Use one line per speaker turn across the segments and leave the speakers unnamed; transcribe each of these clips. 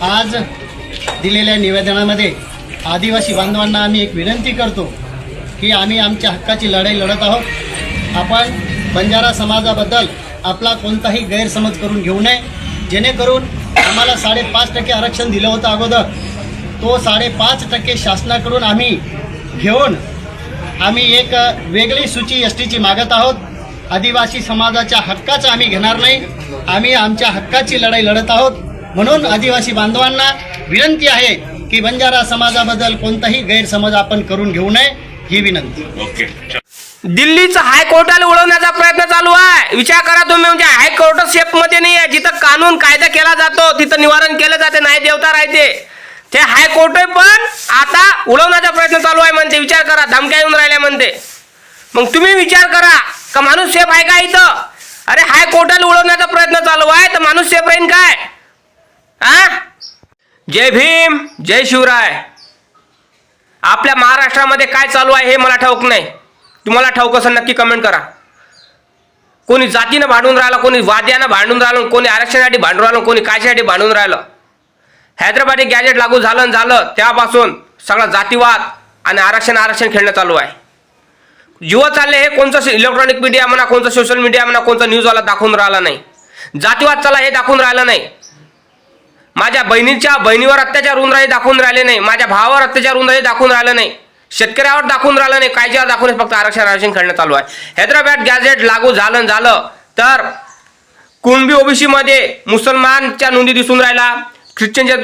आज दिलेल्या निवेदनामध्ये आदिवासी बांधवांना आम्ही एक विनंती करतो की आम्ही आमच्या हक्काची लढाई लढत आहोत. आपण बंजारा समाजाबद्दल आपला कोणताही गैरसमज करून घेऊ नये. जेणेकरून आम्हाला साडेपाच टक्के आरक्षण दिलं होतं अगोदर. तो साडेपाच टक्के शासनाकडून आम्ही घेऊन आम्ही एक वेगळी सूची एस टीची मागत आहोत. आदिवासी समाजाच्या हक्काचं आम्ही घेणार नाही. आम्ही आमच्या हक्काची लढाई लढत आहोत. म्हणून आदिवासी बांधवांना विनंती आहे की बंजारा समाजाबद्दल कोणताही गैरसमज आपण करून घेऊ नये ही विनंती.
ओके.
दिल्लीचं हायकोर्टाला उडवण्याचा प्रयत्न चालू आहे. विचार करा तुम्ही म्हणजे हायकोर्ट शेपमध्ये नाही आहे जिथं कानून कायदा केला जातो तिथं निवारण केलं जाते नाही देवता राहते. ते हायकोर्ट पण आता उडवण्याचा प्रयत्न चालू आहे म्हणते. विचार करा धमक्या येऊन राहिल्या म्हणते. मग तुम्ही विचार करा का माणूस सेफ आहे का इथं? अरे हायकोर्टाला उडवण्याचा प्रयत्न चालू आहे तर माणूस सेफ राहीन काय? आ जय भीम जय शिवराय. आपल्या महाराष्ट्रामध्ये काय चालू आहे हे मला ठाऊक नाही. तुम्हाला ठाऊक असं नक्की कमेंट करा. कोणी जातीनं भांडून राहिलं कोणी वाद्यानं भांडून राहिलं कोणी आरक्षणासाठी भांडून राहिलं कोणी कायच्यासाठी भांडून राहिलं. हैदराबादी गॅजेट लागू झालं झालं त्यापासून सगळा जातीवाद आणि आरक्षण आरक्षण खेळणं चालू आहे. युवा चालले हे कोणतं इलेक्ट्रॉनिक मीडिया म्हणा कोणतं सोशल मीडिया म्हणा कोणतं न्यूजवाला दाखवून राहिला नाही. जातीवाद चला हे दाखवून राहिलं नाही. माझ्या बहिणीच्या बहिणीवर अत्याचार होऊन राहिले दाखवून राहिले नाही. माझ्या भावावर अत्याचार होऊन राहिले दाखवून राहिलं नाही. शेतकऱ्यावर दाखवून राहिलं नाही. कायच्यावर दाखवून फक्त आरक्षण आरक्षण करणं चालू आहे. हैदराबाद गॅझेट लागू झालं झालं. तर कुणबी ओबीसी मध्ये मुसलमानच्या नोंदी दिसून राहिला ख्रिश्चनच्या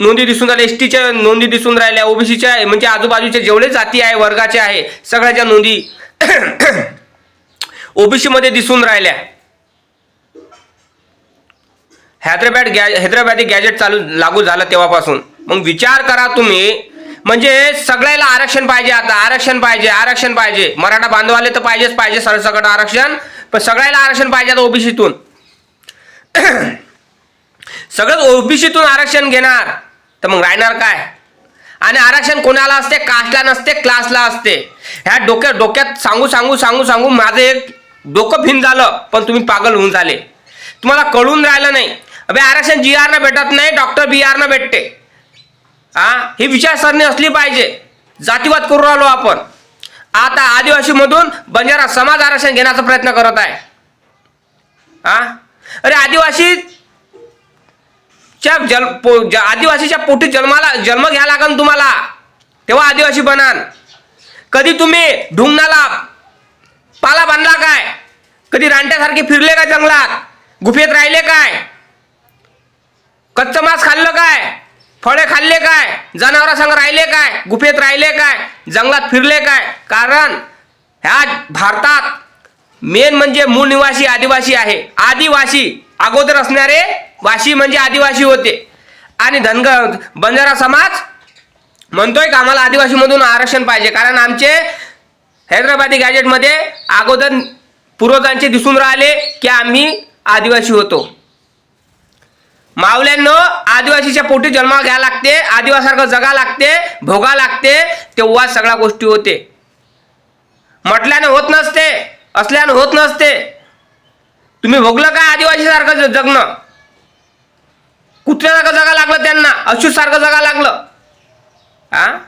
नोंदी दिसून राहिल्या एस टीच्या नोंदी दिसून राहिल्या ओबीसीच्या म्हणजे आजूबाजूचे जेवढे जाती आहे वर्गाचे आहे सगळ्याच्या नोंदी ओबीसीमध्ये दिसून राहिल्या. हैदराबाद गॅ हैदराबादी गॅजेट चालू लागू झालं तेव्हापासून. मग विचार करा तुम्ही. म्हणजे सगळ्याला आरक्षण पाहिजे आता आरक्षण पाहिजे आरक्षण पाहिजे. मराठा बांधवाले तर पाहिजेच पाहिजे सरसकट आरक्षण. पण सगळ्याला आरक्षण पाहिजे आता ओबीसीतून. सगळंच ओबीसीतून आरक्षण घेणार. तर मग राहणार काय? आणि आरक्षण कोणाला असते? कास्टला नसते क्लासला असते. ह्या डोक्यात डोक्यात सांगू सांगू सांगू सांगू माझं एक डोकं भिन झालं पण तुम्ही पागल होऊन झाले. तुम्हाला कळून राहिलं नाही. अबे आरक्षण जी आरनं भेटत नाही डॉक्टर बी आरनं भेटते. हा ही विचारसरणी असली पाहिजे. जातीवाद करू राहिलो आपण. आता आदिवासी मधून बंजारा समाज आरक्षण घेण्याचा प्रयत्न करत आहे. हा अरे आदिवासी च्या जल पो ज- आदिवासीच्या पोटी जन्माला जन्म घ्या लागन तुम्हाला. तेव्हा आदिवासी बनान. कधी तुम्ही ढुंगणाला पाला बांधला काय? कधी रानट्यासारखे फिरले का जंगलात? गुफेत राहिले काय? कच्चं मांस खाल्लं काय? फळे खाल्ले काय? जनावरांसंग राहिले काय? गुफेत राहिले काय? जंगलात फिरले काय? कारण ह्या भारतात मेन म्हणजे मूळ निवासी आदिवासी आहे. आदिवासी अगोदर असणारे वाशी म्हणजे आदिवासी होते. आणि धनगर बंजारा समाज म्हणतोय का आम्हाला आदिवासीमधून आरक्षण पाहिजे. कारण आमचे हैदराबादी गॅजेटमध्ये अगोदर पूर्वजांचे दिसून राहिले की आम्ही आदिवासी होतो. मावल्यांनो आदिवासीच्या पोटी जन्म घ्या लागते आदिवासारखं जगा लागते भोगा लागते तेव्हा सगळ्या गोष्टी होते. म्हटल्याने होत नसते असल्यानं होत नसते. तुम्ही भोगलं का आदिवासीसारखं जगणं? कुत्र्यासारखं जगा लागलं त्यांना अशुसारखं जगा लागलं. हा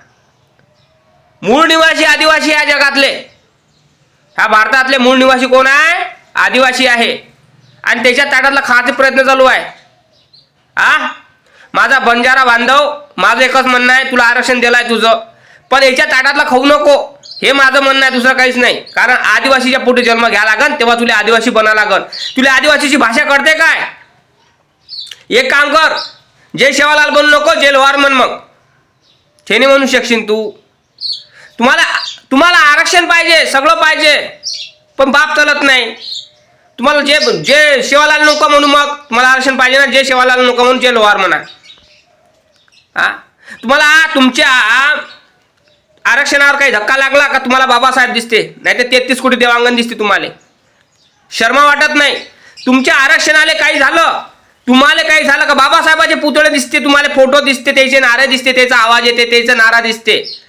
मूळ निवासी आदिवासी या जगातले. ह्या भारतातले मूळ निवासी कोण आहे? आदिवासी आहे. आणि त्याच्या ताटातला खाण्याचे प्रयत्न चालू आहे. आ? माझा बंजारा बांधव माझं एकच म्हणणं आहे तुला आरक्षण दिलं आहे तुझं. पण याच्या ताटातला खाऊ नको. हे माझं म्हणणं आहे दुसरं काहीच नाही. कारण आदिवासीच्या पोटी जन्म घ्या लागन तेव्हा तुला आदिवासी बना लागन. तुला आदिवासीची भाषा कळते काय? एक काम कर. जय शेवालाल बनू नको जय लोहार म्हण मग. हे म्हणू शकशील तू. तुम्हाला तुम्हाला आरक्षण पाहिजे सगळं पाहिजे. पण बाप चालत नाही. तुम्हाला जे जे शेवालाल नको म्हणून मग तुम्हाला आरक्षण पाहिजे ना जे शेवालाल नको म्हणून जे लोहार म्हणा. हा? तुम्हाला तुमच्या आरक्षणावर काही धक्का लागला का तुम्हाला बाबासाहेब दिसते? नाही तर तेहतीस कोटी देवांगण दिसते तुम्हाला. शर्मा वाटत नाही. तुमच्या आरक्षणाले काही झालं? तुम्हाला काही झालं का? बाबासाहेबाचे पुतळे दिसते तुम्हाला फोटो दिसते त्याचे नारे दिसते त्याचा आवाज येते त्याचा नारा दिसते.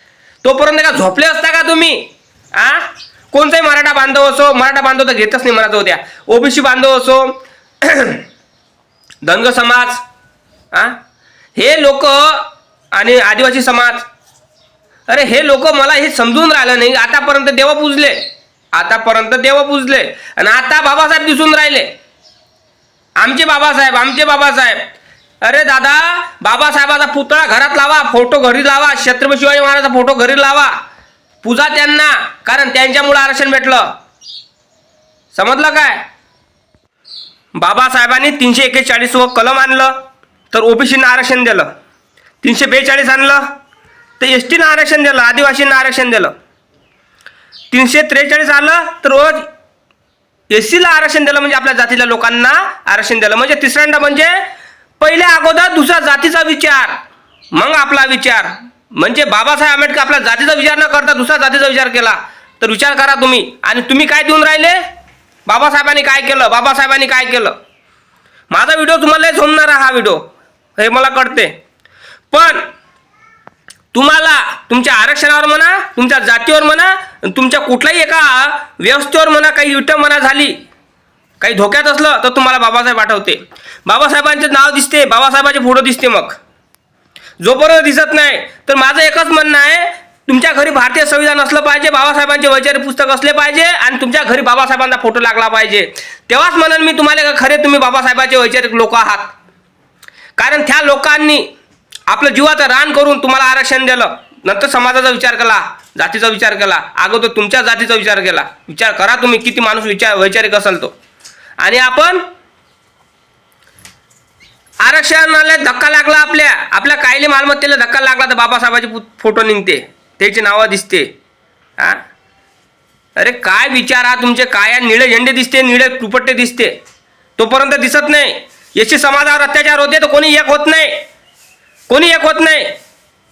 तोपर्यंत का झोपले असता का तुम्ही? आ? कोणताही मराठा बांधव असो मराठा बांधव तर घेतच नाही मला जाऊ ओबीसी बांधव असो धनगर समाज आ? हे लोक आणि आदिवासी समाज अरे हे लोक मला हे समजून राहिलं नाही. आतापर्यंत देव पुजले. आतापर्यंत देव पुजले. आणि आता बाबासाहेब दिसून राहिले. आमचे बाबासाहेब आमचे बाबासाहेब. अरे दादा बाबासाहेबाचा पुतळा घरात लावा फोटो घरी लावा छत्रपती शिवाजी महाराजाचा फोटो घरी लावा. पूजा त्यांना कारण त्यांच्यामुळं आरक्षण भेटलं. समजलं काय? बाबासाहेबांनी तीनशे एकेचाळीस व कलम आणलं तर ओबीसीनं आरक्षण दिलं. तीनशे बेचाळीस आणलं तर एस टीनं आरक्षण दिलं आदिवासींना आरक्षण दिलं. तीनशे त्रेचाळीस आलं तर रोज एस सीला आरक्षण दिलं म्हणजे आपल्या जातीच्या लोकांना आरक्षण दिलं. म्हणजे तिसऱ्यांदा म्हणजे पहिल्या अगोदर दुसऱ्या जातीचा विचार मग आपला विचार. म्हणजे बाबासाहेब आंबेडकर आपल्या जातीचा विचार न करता दुसऱ्या जातीचा विचार केला. तर विचार करा तुम्ही. आणि तुम्ही काय देऊन राहिले? बाबासाहेबांनी काय केलं? बाबासाहेबांनी काय केलं? माझा व्हिडिओ तुम्हाला झोमणार हा व्हिडिओ हे मला कळते. पण तुम्हाला तुमच्या आरक्षणावर म्हणा तुमच्या जातीवर म्हणा आणि तुमच्या कुठल्याही एका व्यवस्थेवर म्हणा काही युटम म्हणा झाली काही धोक्यात असलं तर तुम्हाला बाबासाहेब आठवते. बाबासाहेबांचे नाव दिसते बाबासाहेबांचे फोटो दिसते मग. जोपर्यंत दिसत नाही तर माझं एकच म्हणणं आहे तुमच्या घरी भारतीय संविधान असलं पाहिजे बाबासाहेबांचे वैचारिक पुस्तक असले पाहिजे आणि तुमच्या घरी बाबासाहेबांचा फोटो लागला पाहिजे. तेव्हाच म्हणून मी तुम्हाला का खरे तुम्ही बाबासाहेबांचे वैचारिक लोक आहात. कारण त्या लोकांनी आपलं जीवाचं रान करून तुम्हाला आरक्षण दिलं. नंतर समाजाचा विचार केला जातीचा विचार केला अगोदर तुमच्या जातीचा विचार केला. विचार करा तुम्ही किती माणूस विचार वैचारिक असाल तो. आणि आपण आरक्षणाला धक्का लागला आपल्या. आपल्या कायले मालमत्तेला धक्का लागला तर बाबासाहेबाचे फोटो निघते. त्याची नावं दिसते. हा? अरे काय विचार हा तुमचे? काय निळे झेंडे दिसते निळे दुपट्टे दिसते. तोपर्यंत दिसत नाही. याची समाजावर अत्याचार होते तर कोणी एक होत नाही. कोणी एक होत नाही.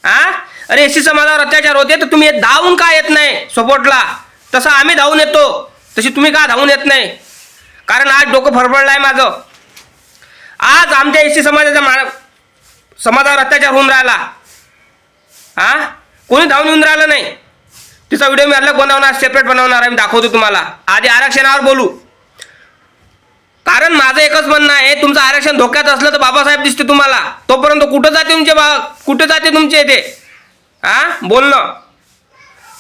हा? अरे एसी समाजावर अत्याचार होते तर तुम्ही धावून का येत नाही सपोर्टला? तसं आम्ही धावून येतो. तशी तुम्ही का धावून येत नाही? कारण आज डोकं फरफडलं आहे माझं. आज आमच्या एस सी समाजाचा मा समाजावर अत्याचार होऊन राहिला. हा? कोणी धावून येऊन राहिलं नाही. तिचा व्हिडिओ मी अलग बनवणार सेपरेट बनवणार आहे मी दाखवतो तुम्हाला. आधी आरक्षणावर बोलू. कारण माझं एकच म्हणणं आहे तुमचं आरक्षण धोक्यात असलं तर बाबासाहेब दिसते तुम्हाला. तोपर्यंत कुठं जाते तुमचे बा कुठं जाते तुमचे ते हा? बोलणं.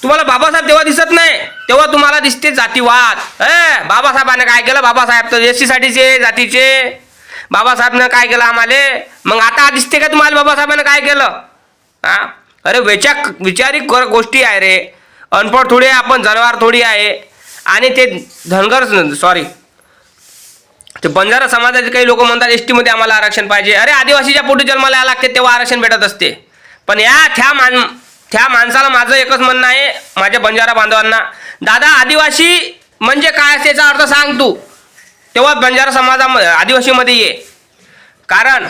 तुम्हाला बाबासाहेब तेव्हा दिसत नाही. तेव्हा तुम्हाला दिसते जातीवाद. ए बाबासाहेबाने काय केलं? बाबासाहेब तर एस सीसाठीचे जातीचे. बाबासाहेबनं काय केलं आम्हाला? मग आता दिसते का तुम्हाला बाबासाहेबांना काय केलं? हा? अरे विचार विचारिक गोष्टी आहे रे. अनपढ थोडी आहे आपण जनावर थोडी आहे. आणि ते धनगर सॉरी ते बंजारा समाजाचे काही लोक म्हणतात एस टीमध्ये आम्हाला आरक्षण पाहिजे. अरे आदिवासीच्या पोटी जन्माला यायला लागते तेव्हा आरक्षण भेटत असते. पण या त्या मान त्या माणसाला माझं एकच म्हणणं आहे माझ्या बंजारा बांधवांना. दादा आदिवासी म्हणजे काय असते याचा अर्थ सांग तू. तेव्हा बंजारा समाजामध्ये आदिवासीमध्ये ये. कारण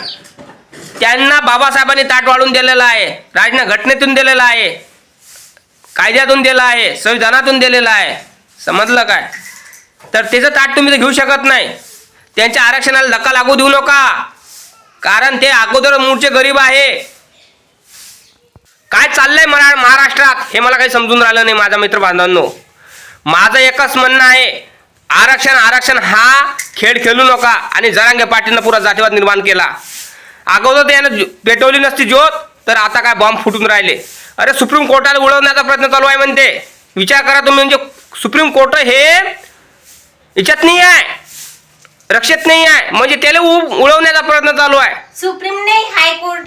त्यांना बाबासाहेबांनी ताट वाढून दिलेलं आहे राजना घटनेतून दिलेलं आहे कायद्यातून दिलं आहे संविधानातून दिलेलं आहे. समजलं काय? तर त्याचं ताट तुम्ही तर घेऊ शकत नाही. त्यांच्या आरक्षणाला धक्का लागू देऊ नका. कारण ते अगोदर मूळचे गरीब आहे. काय चाललंय मरा महाराष्ट्रात? हे मला काही समजून राहिलं नाही माझा मित्र बांधवांनो माझं एकच म्हणणं आहे आरक्षण आरक्षण हा खेळ खेळू नका. आणि जरांगे पाटीलनं पुरा जातीवाद निर्माण केला. अगोदर त्यानं पेटवली नसती ज्योत तर आता काय बॉम्ब फुटून राहिले. अरे सुप्रीम कोर्टाला उडवण्याचा प्रयत्न चालू आहे म्हणते. विचार करा तुम्ही म्हणजे सुप्रीम कोर्ट हे याच्यात नाही आहे. रक्षित नाही आहे. म्हणजे त्याला उ- उडवण्याचा प्रयत्न चालू आहे.
सुप्रीम नाही हायकोर्ट